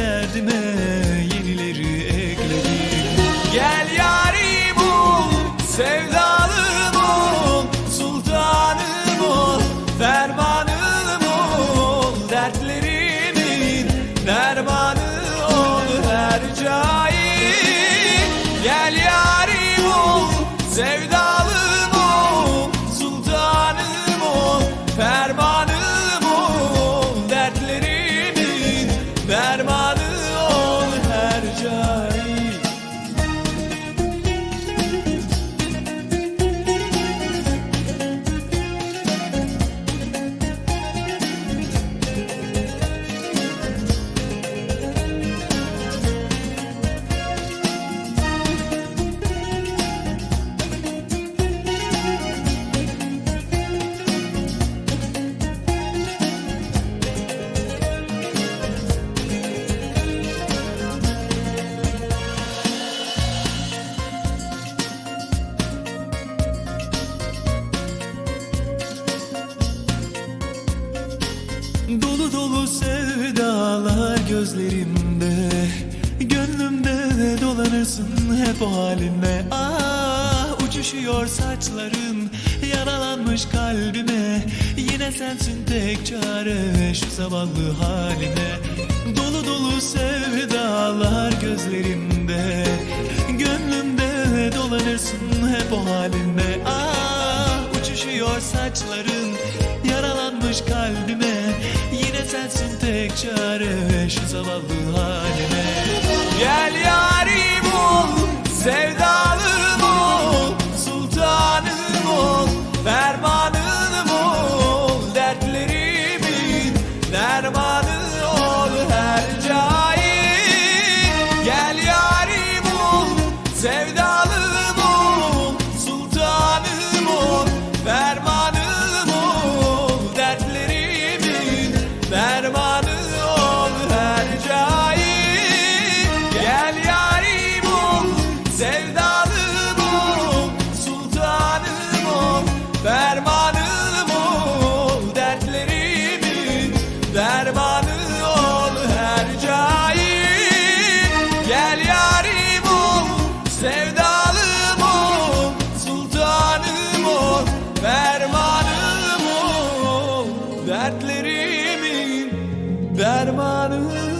derdime yenileri ekledim. Gel yarim ol, sevdalım ol Sultanım ol, fermanım ol Dertlerimin dermanı ol her cahil. Gel yarim ol, sevdalım sevdalar gözlerimde Gönlümde dolanırsın hep o halinle Ah uçuşuyor saçların Yaralanmış kalbime. Yine sensin tek çare Şu zavallı haline Dolu dolu sevdalar gözlerimde Gönlümde dolanırsın hep o halinle Ah uçuşuyor saçların Yaralanmış kalbime sensin tek çare Şu zavallı halime. Gel yarim ol Sevdalım Dermanı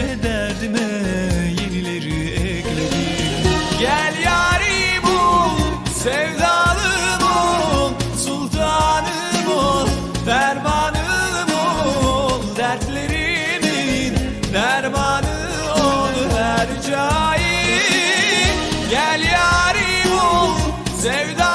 Gelmeyince derdime yenileri ekledim. Gel yarim ol sevdalım ol Sultanım ol fermanım ol Dertlerimin Dermanı ol her cahil. Gel yarim ol sevda